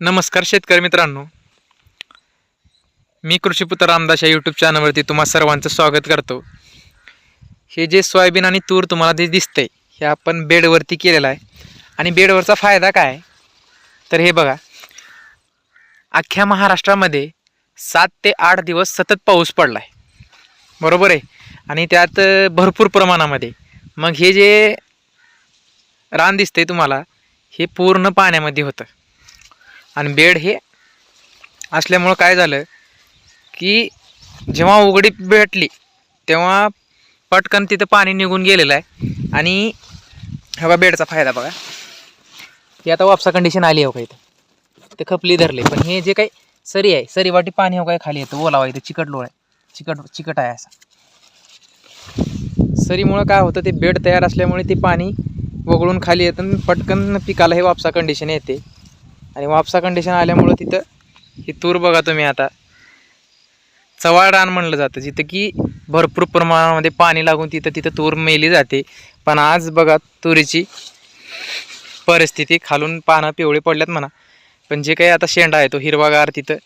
नमस्कार शेतकरी मित्रांनो. मी कृषीपुत्र रामदास या यूट्यूब चॅनलवरती तुम्हा सर्वांचं स्वागत करतो. हे जे सोयाबीन आणि तूर तुम्हाला जे दिसतंय हे आपण बेडवरती केलेलं आहे. आणि बेडवरचा फायदा काय? तर हे बघा. अख्ख्या महाराष्ट्रामध्ये सात ते आठ दिवस सतत पाऊस पडला आहे बरोबर आहे? आणि त्यात भरपूर प्रमाणामध्ये. मग हे जे रान दिसतंय तुम्हाला हे पूर्ण पाण्यामध्ये होतं. आणि बेड हे असल्यामुळं काय झालं की जेव्हा उघडी भेटली तेव्हा पटकन तिथं पाणी निघून गेलेलं आहे. आणि हवा बेडचा फायदा बघा. ती आता वापसा कंडिशन आली हो का इथं. ते खपली धरले. पण हे जे काही सरी आहे सरी वाटी पाणी हो काय खाली येतं. ओलावा इथं चिकट लोळ आहे. चिकट चिकट आहे असा. सरीमुळं काय होतं ते बेड तयार असल्यामुळे ते पाणी वगळून खाली येतं आणि पटकन पिकाला हे वापसा कंडिशन येते. आणि वापसा कंडिशन आल्यामुळं तिथं ही तूर बघा तुम्ही आता. चवाळ रान म्हणलं जातं. जिथं की भरपूर प्रमाणामध्ये पाणी लागून तिथं तिथं तूर मेली जाते. पण आज बघा तुरीची परिस्थिती खालून पानं पिवळे पडल्यात म्हणा. पण जे काही आता शेंडा आहे तो हिरवागार तिथं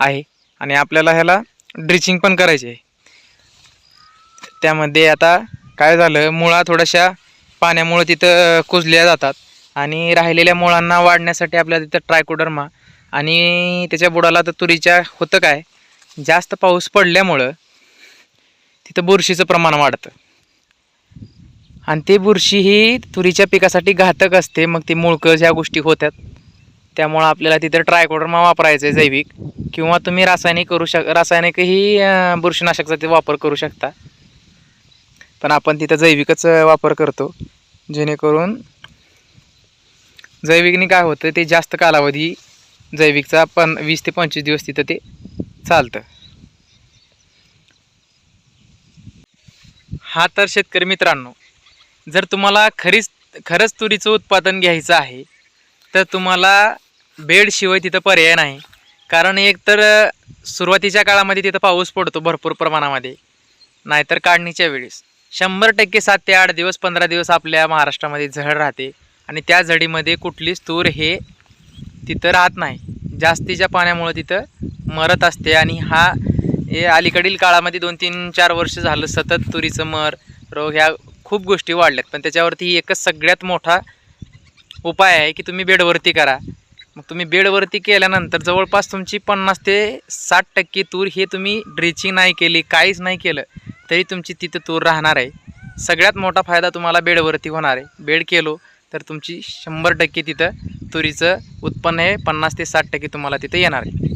आहे. आणि आपल्याला ह्याला ड्रिचिंग पण करायची आहे. त्यामध्ये आता काय झालं मुळा थोड्याशा पाण्यामुळं तिथं कुजल्या जातात. आणि राहिलेल्या मुळांना वाढण्यासाठी आपल्याला तिथं ट्रायकोडर्मा आणि त्याच्या बुडाला तर तुरीच्या होतं काय? जास्त पाऊस पडल्यामुळं तिथं बुरशीचं प्रमाण वाढतं. आणि ते बुरशी ही तुरीच्या पिकासाठी घातक असते मग ती मुळकं ह्या गोष्टी होत्यात. त्यामुळं आपल्याला तिथं ट्रायकोडर्मा वापरायचं आहे जैविक. किंवा तुम्ही रासायनिक करू शक रासायनिकही बुरशीनाशकाचा बुरशीनाशकचा ते वापर करू शकता. पण आपण तिथं जैविकच वापर करतो. जेणेकरून जैविकने काय होतं ते जास्त कालावधी जैविकचा पण वीस ते पंचवीस दिवस तिथं ते चालतं. हा तर शेतकरी मित्रांनो जर तुम्हाला खरीच खरंच तुरीचं उत्पादन घ्यायचं आहे तर तुम्हाला बेडशिवाय तिथं पर्याय नाही. कारण एक तर सुरुवातीच्या काळामध्ये तिथं पाऊस पडतो भरपूर प्रमाणामध्ये नाहीतर काढणीच्या वेळेस. शंभर टक्के सात ते आठ दिवस पंधरा दिवस आपल्या महाराष्ट्रामध्ये झड राहते. आणि त्या झडीमध्ये कुठलीच तूर हे तिथं राहत नाही. जास्तीच्या पाण्यामुळं तिथं मरत असते आणि हा हे अलीकडील काळामध्ये दोन तीन चार वर्ष झालं सतत तुरीचं मर रोग ह्या खूप गोष्टी वाढल्यात. पण त्याच्यावरती एकच सगळ्यात मोठा उपाय आहे की तुम्ही बेडवरती करा. मग तुम्ही बेडवरती केल्यानंतर जवळपास तुमची पन्नास ते साठ टक्के तूर हे तुम्ही ड्रिचिंग नाही केली काहीच नाही केलं तरी तुमची तिथं तूर राहणार आहे. सगळ्यात मोठा फायदा तुम्हाला बेडवरती होणार आहे. बेड केलो तर तुमची शंभर टक्के तिथं तुरीचं उत्पन्न हे पन्नास ते साठ टक्के तुम्हाला तिथं येणार आहे.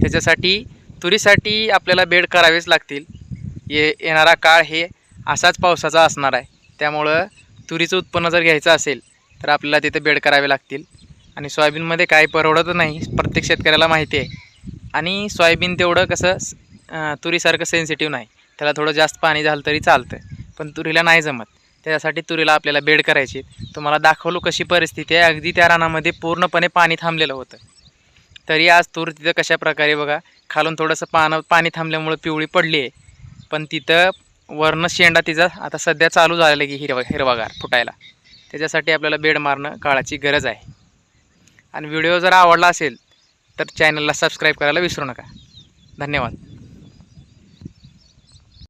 त्याच्यासाठी तुरीसाठी आपल्याला बेड करावेच लागतील. ये येणारा काळ हे असाच पावसाचा असणार आहे. त्यामुळं तुरीचं उत्पन्न जर घ्यायचं असेल तर आपल्याला तिथे बेड करावे लागतील. आणि सोयाबीनमध्ये काय परवडत नाही प्रत्येक शेतकऱ्याला माहिती आहे. आणि सोयाबीन तेवढं कसं तुरीसारखं सेन्सिटिव्ह नाही. त्याला थोडं जास्त पाणी झालं तरी चालतं पण तुरीला नाही जमत. त्याच्यासाठी तुरीला आपल्याला बेड करायची. तुम्हाला दाखवलो कशी परिस्थिती आहे. अगदी त्या रानामध्ये पूर्णपणे पाणी थांबलेलं होतं. तरी आज तूर तिथं कशा प्रकारे बघा खालून थोडंसं पानं पाणी थांबल्यामुळं पिवळी पडली आहे. पण तिथं वरनं शेंडा तिचा आता सध्या चालू झालेला की हिरवा हिरवागार फुटायला. त्याच्यासाठी आपल्याला बेड मारणं काळाची गरज आहे. आणि व्हिडिओ जर आवडला असेल तर चॅनलला सबस्क्राईब करायला विसरू नका. धन्यवाद.